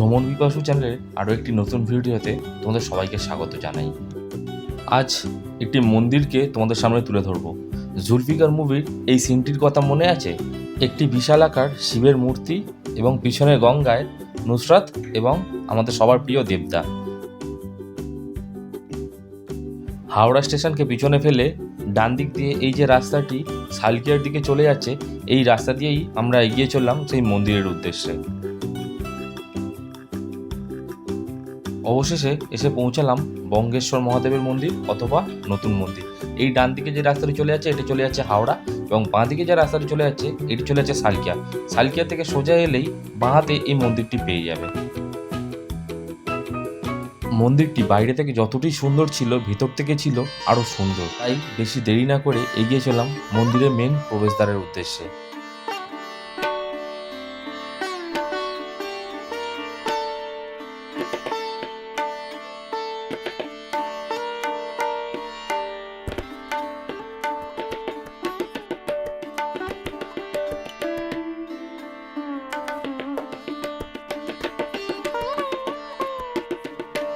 ভ্রমণ বিপাসু চ্যানেলের আরও একটি নতুন ভিডিওতে তোমাদের সবাইকে স্বাগত জানাই। আজ একটি মন্দিরকে তোমাদের সামনে তুলে ধরবো। জুলফিকার মুভির এই সিনটির কথা মনে আছে? একটি বিশাল আকার শিবের মূর্তি এবং পিছনে গঙ্গায় নুসরাত এবং আমাদের সবার প্রিয় দেবদা। হাওড়া স্টেশনকে পিছনে ফেলে ডান দিক দিয়ে এই যে রাস্তাটি সালকিয়ার দিকে চলে যাচ্ছে, এই রাস্তা দিয়েই আমরা এগিয়ে চললাম সেই মন্দিরের উদ্দেশ্যে। অবশেষে এসে পৌঁছালাম বঙ্গেশ্বর মহাদেবের মন্দির অথবা নতুন মন্দির। এই ডান দিকে যে রাস্তাটি চলে যাচ্ছে, এটি চলে যাচ্ছে হাওড়া এবং বাঁ দিকে যে রাস্তাটি চলে যাচ্ছে, এটি চলে যাচ্ছে সালকিয়া। সালকিয়া থেকে সোজা এলেই বাঁ হাতে এই মন্দিরটি পেয়ে যাবে। মন্দিরটি বাইরে থেকে যতটি সুন্দর ছিল, ভিতর থেকে ছিল আরও সুন্দর। তাই বেশি দেরি না করে এগিয়ে চলাম মন্দিরের মেন প্রবেশদ্বারের উদ্দেশ্যে।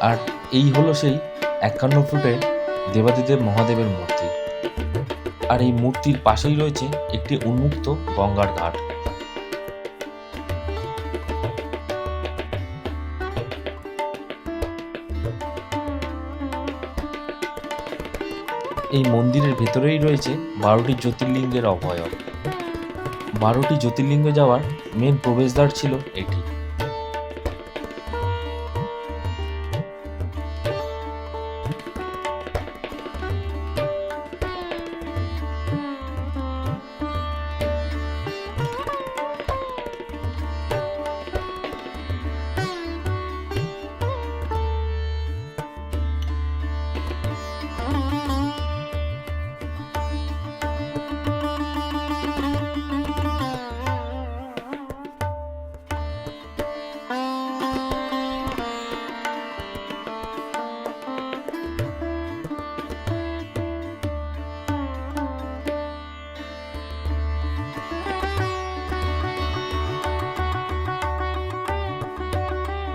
আর এই হলো সেই একান্ন ফুটের দেবাদিদেব মহাদেবের মূর্তি। আর এই মূর্তির পাশেই রয়েছে একটি উন্মুক্ত গঙ্গার ঘাট। এই মন্দিরের ভেতরেই রয়েছে বারোটি জ্যোতির্লিঙ্গের অভয়ব বারোটি জ্যোতির্লিঙ্গে যাওয়ার মেন প্রবেশদ্বার ছিল এটি।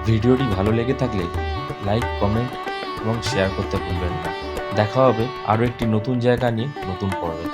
ভিডিওটি ভালো লেগে থাকলে লাইক, কমেন্ট এবং শেয়ার করতে ভুলবেন না। দেখা হবে আরও একটি নতুন জায়গা নিয়ে নতুন পর্বে।